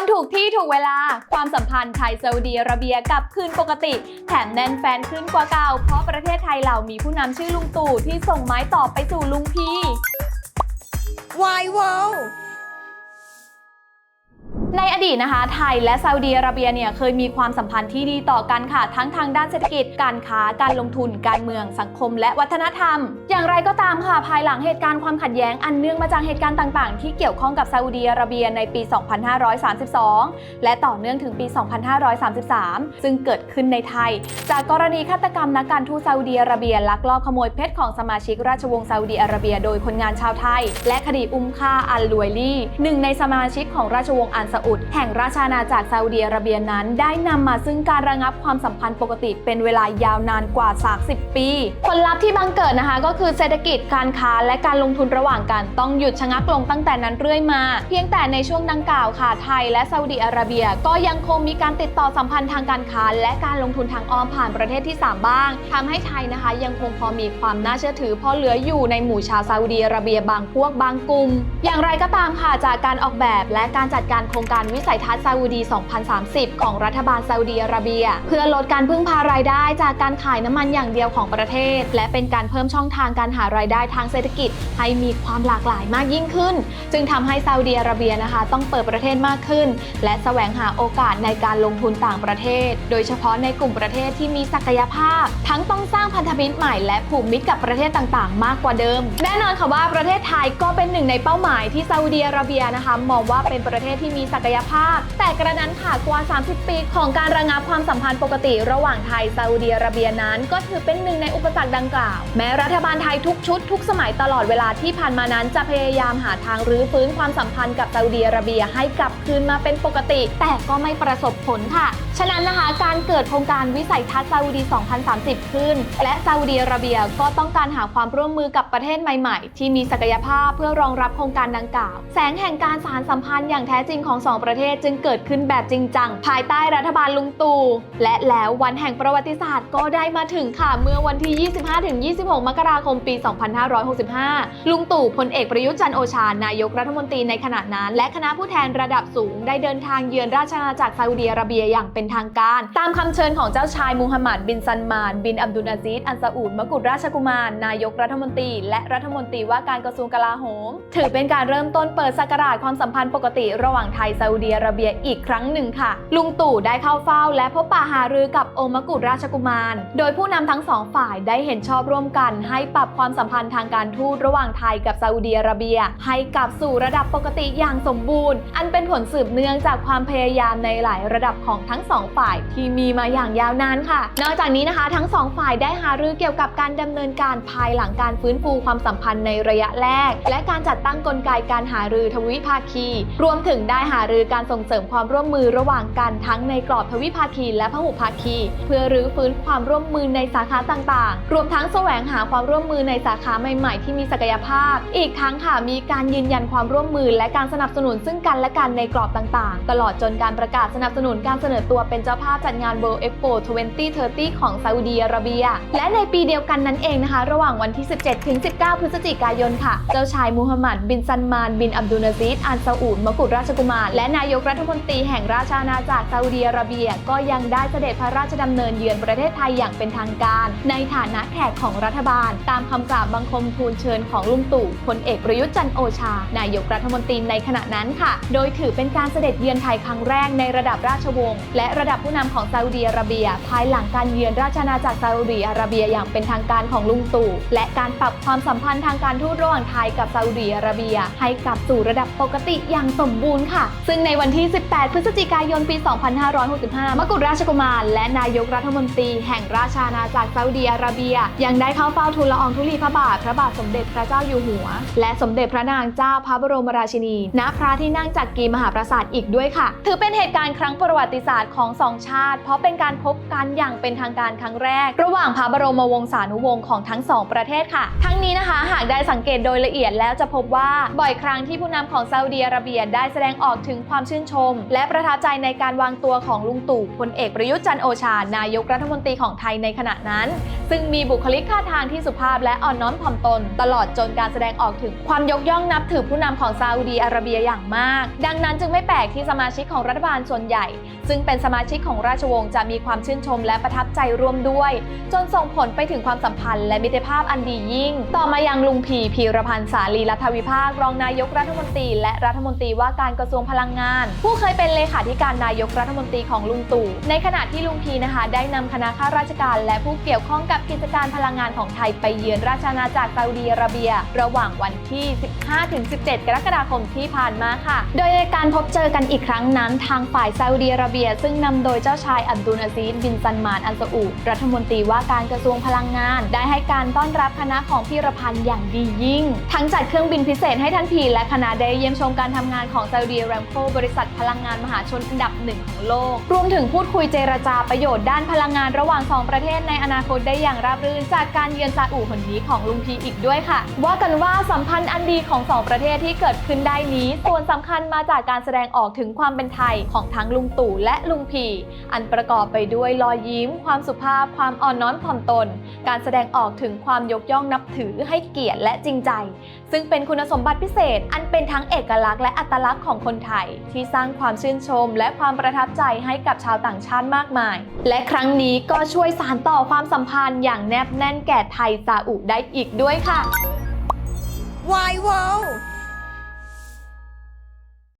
นถูกที่ถูกเวลา ความสัมพันธ์ไทยซาอุดีอาระเบียกลับคืนปกติ แถมแน่นแฟนขึ้นกว่าเก่า เพราะประเทศไทยเรามีผู้นำชื่อลุงตู่ที่ส่งไม้ต่อไปสู่ลุงพี Why wow ในอดีตนะคะ ไทยและซาอุดีอาระเบียเนี่ยเคยมีความสัมพันธ์ที่ดีต่อกันค่ะ ทั้งทางด้านเศรษฐกิจ การค้า การลงทุน การเมือง สังคม และวัฒนธรรม อย่างไรก็ตามค่ะ ภายหลังเหตุการณ์ความขัดแย้งอันเนื่องมาจากเหตุการณ์ต่างๆ ที่เกี่ยวข้องกับซาอุดีอาระเบียในปี 2532 และต่อเนื่องถึงปี 2533 ซึ่งเกิดขึ้นในไทย จากกรณีฆาตกรรมนักการทูตซาอุดีอาระเบียลักลอบขโมยเพชรของสมาชิกราชวงศ์ซาอุดีอาระเบีย โดยคนงานชาวไทย และคดีอุ้มฆ่าอัลลวยลี่หนึ่งในสมาชิกของราชวงศ์อันซาอุดแห่งราชาณาจักรซาอุดีอาระเบียนั้น ได้นำมาซึ่งการระงับความสัมพันธ์ปกติเป็นเวลายาวนานกว่า 30 ปี ผลลัพธ์ที่บังเกิดนะคะ ก็คือเศรษฐกิจการค้าและการลงทุนระหว่างกันต้องหยุดชะงักลงตั้งแต่นั้นเรื่อยมา เพียงแต่ในช่วงดังกล่าวค่ะไทยและซาอุดีอาระเบีย ก็ยังคงมีการติดต่อสัมพันธ์ทางการค้า และการลงทุนทางอ้อมผ่านประเทศที่ 3 บ้างทำให้ไทยนะคะ ยังคงพอมีความน่าเชื่อถือพอเหลืออยู่ในหมู่ชาวซาอุดีอาระเบียบางพวกบางกลุ่มอย่างไรก็ตามค่ะจากการออกแบบและการจัดการโครงการวิสัยทัศน์ซาอุดี 2030 ของรัฐบาลซาอุดีอาระเบีย เพื่อลดการพึ่งพารายได้จากการขายน้ำมันอย่างเดียวของประเทศ และเป็นการเพิ่มช่องทางการหารายได้ทางเศรษฐกิจ ให้มีความหลากหลายมากยิ่งขึ้น จึงทำให้ซาอุดีอาระเบียนะคะต้องเปิดประเทศมากขึ้น และแสวงหาโอกาสในการลงทุนต่างประเทศ โดยเฉพาะในกลุ่มประเทศที่มีศักยภาพ ทั้งต้องสร้างพันธมิตรใหม่และผูกมิตรกับประเทศต่างๆ มากกว่าเดิม แน่นอนค่ะว่าประเทศไทยก็เป็นหนึ่งในเป้าหมายที่ซาอุดีอาระเบียนะคะมองว่าเป็นประเทศที่มีศักยภาพ แต่กระนั้นค่ะกว่า 30 ปี ของการระงับความสัมพันธ์ปกติระหว่างไทยซาอุดีอาระเบียนั้น ก็ถือเป็นหนึ่งในอุปสรรคดังกล่าว แม้รัฐบาลไทยทุกชุดทุกสมัยตลอดเวลาที่ผ่านมานั้นจะพยายามหาทางรื้อฟื้นความสัมพันธ์กับซาอุดีอาระเบียให้กลับคืนมาเป็นปกติ แต่ก็ไม่ประสบผลค่ะ ฉะนั้นนะคะการเกิดโครงการวิสัยทัศน์ซาอุดี 2030 ขึ้น และซาอุดีอาระเบียก็ต้องการหาความร่วมมือกับประเทศใหม่ ๆ ที่มีศักยภาพเพื่อรองรับโครงการดังกล่าว แสงแห่งการสานสัมพันธ์อย่างแท้จริงของสองประเทศจึงเกิดขึ้นแบบจริงจัง ภายใต้รัฐบาลลุงตู่และแล้ววันแห่งประวัติศาสตร์ก็ได้มาถึงค่ะ เมื่อวันที่ 25-26 มกราคมปี 2565 ลุงตู่พลเอกประยุทธ์จันโอชานายกรัฐมนตรีในขณะนั้น และคณะผู้แทนระดับสูง ได้เดินทางเยือนราชอาณาจักรซาอุดิอาระเบียอย่างเป็นทางการ ตามคำเชิญของเจ้าชายมูฮัมหมัดบินซันมาน บินอับดุลอาซิสอันซาอุดมกุฎราชกุมาร นายกรัฐมนตรี และรัฐมนตรีว่าการกระทรวงกลาโหม ถือเป็นการเริ่มต้นเปิดศักราชความสัมพันธ์ปกติระหว่างไทยซาอุดิอาระเบียอีกครั้งหนึ่งค่ะ ลุงตู่ได้เข้าเฝ้าและพบปะหารือกับองค์มกุฎราชกุมาร โดยผู้นำทั้งสองฝ่ายได้เห็นชอบร่วมกันให้ปรับความสัมพันธ์ทางการทูตระหว่างไทยกับซาอุดิอาระเบีย ให้กลับสู่ระดับปกติอย่างสมบูรณ์ อันเป็นผลสืบเนื่องจากความพยายามในหลายระดับของทั้งสองฝ่ายที่มีมาอย่างยาวนานค่ะ นอกจากนี้นะคะ ทั้งสองฝ่ายได้หารือเกี่ยวกับการดำเนินการภายหลังการฟื้นฟูความสัมพันธ์ในระยะแรก และการจัดตั้งกลไกการหารือทวิภาคี รวมถึงได้หารือการส่งเสริมความร่วมมือระหว่างกันทั้งในกรอบทวิภาคีและพหุภาคี เพื่อรื้อฟื้นความร่วมมือในสาขาต่างๆ รวมทั้งแสวงหาความร่วมมือในสาขาใหม่ๆ ที่มีศักยภาพ อีกทั้งค่ะมีการยืนยันความร่วมมือ และการสนับสนุนซึ่งกันและกันในกรอบต่างๆ ตลอดจนการประกาศสนับสนุนการเสนอตัวเป็นเจ้าภาพจัดงาน World Expo 2030 ของซาอุดีอาระเบีย และในปีเดียวกันนั้นเองนะคะ ระหว่างวันที่ 17 ถึง 19 พฤศจิกายนค่ะ เจ้าชายมูฮัมหมัดบินซันมาน บินอับดุลอาซิสอันซาอุดมกุฎราชกุมารและนายกรัฐมนตรีแห่งราชอาณาจักรซาอุดีอาระเบีย ก็ยังได้เสด็จพระราชดำเนินเยือนประเทศไทยอย่างเป็นทางการ ในฐานะแขกของรัฐบาล ตามคำกราบบังคมทูลเชิญของลุงตู่พลเอกประยุทธ์จันโอชา นายกรัฐมนตรีในขณะนั้นค่ะ โดยถือเป็นการเสด็จเยือนไทยครั้งแรกในระดับราชวงศ์และระดับผู้นำของซาอุดีอาระเบีย ภายหลังการเยือนราชอาณาจักรซาอุดีอาระเบียอย่างเป็นทางการของลุงตู่และการปรับความสัมพันธ์ทางการทูตระหว่างไทยกับซาอุดีอาระเบีย ให้กลับสู่ระดับปกติอย่างสมบูรณ์ค่ะซึ่งในวันที่ 18 พฤศจิกายนปี 2565 มกุฎราชกุมาร และนายกรัฐมนตรี แห่งราชอาณาจักรซาอุดีอาระเบีย ยังได้เข้าเฝ้าทูลละอองธุลีพระบาท พระบาทสมเด็จพระเจ้าอยู่หัว และสมเด็จพระนางเจ้าพระบรมราชินี ณ พระที่นั่งจักรีมหาปราสาทอีกด้วยค่ะ ถือเป็นเหตุการณ์ครั้งประวัติศาสตร์ของสองชาติ เพราะเป็นการพบกันอย่างเป็นทางการครั้งแรก ระหว่างพระบรมวงศานุวงศ์ของทั้งสองประเทศค่ะ ทั้งนี้นะคะ หากได้สังเกตโดยละเอียดแล้วจะพบว่าบ่อยครั้งที่ผู้นำของซาอุดีอาระเบียได้แสดงออกถึงความชื่นชม และประทับใจในการวางตัวของลุงตู่พลเอกประยุทธ์จันโอชา นายกรัฐมนตรีของไทยในขณะนั้น ซึ่งมีบุคลิกท่าทางที่สุภาพและอ่อนน้อมถ่อมตน ตลอดจนการแสดงออกถึงความยกย่องนับถือผู้นำของซาอุดีอาระเบียอย่างมาก ดังนั้นจึงไม่แปลกที่สมาชิกของรัฐบาลส่วนใหญ่ ซึ่งเป็นสมาชิกของราชวงศ์จะมีความชื่นชมและประทับใจร่วมด้วย จนส่งผลไปถึงความสัมพันธ์และมิตรภาพอันดียิ่ง ต่อมายังลุงพีพีรพันธ์สาลีรัฐวิภาครองนายกรัฐมนตรี และรัฐมนตรีว่าการกระทรวงพลังงาน ผู้เคยเป็นเลขาธิการนายกรัฐมนตรีของลุงตู่ ในขณะที่ลุงพีนะคะได้นำคณะข้าราชการ และผู้เกี่ยวข้องกับกิจการพลังงานของไทยไปเยือนราชอาณาจักรซาอุดีอาระเบีย ระหว่างวันที่ 15-17 กรกฎาคมที่ผ่านมาค่ะ โดยในการพบเจอกันอีกครั้งนั้นทางฝ่ายซาอุดีอาระเบีย ซึ่งนำโดยเจ้าชายอับดุลอาซีซบินซันมานอันซาอุรัฐมนตรีว่าการกระทรวงพลังงาน ได้ให้การต้อนรับคณะของพี่รพันธ์อย่างดียิ่ง ทั้งจัดเครื่องบินพิเศษให้ท่านพีและคณะได้เยี่ยมชมการทำงานของซาอุดีอารัมโคบริษัทพลังงานมหาชนอันดับหนึ่งของโลก รวมถึงพูดคุยเจรจาประโยชน์ด้านพลังงานระหว่างสองประเทศในอนาคตได้อย่างราบรื่น จากการเยือนซาอุหนนี้ของลุงพีอีกด้วยค่ะ ว่ากันว่าสัมพันธ์อันดีของสองประเทศที่เกิดขึ้นได้นี้ ส่วนสำคัญมาจากการแสดงออกถึงความเป็นไทยของทั้งลุงตู่และลุงพีอันประกอบไปด้วยรอยยิ้ม ความสุภาพ ความอ่อนน้อมถ่อมตน การแสดงออกถึงความยกย่องนับถือให้เกียรติและจริงใจ ซึ่งเป็นคุณสมบัติพิเศษ อันเป็นทั้งเอกลักษณ์และอัตลักษณ์ของคนไทยที่สร้างความชื่นชม และความประทับใจให้กับชาวต่างชาติมากมาย และครั้งนี้ก็ช่วยสานต่อความสัมพันธ์อย่างแนบแน่นแก่ไทยซาอุได้อีกด้วยค่ะ Why wow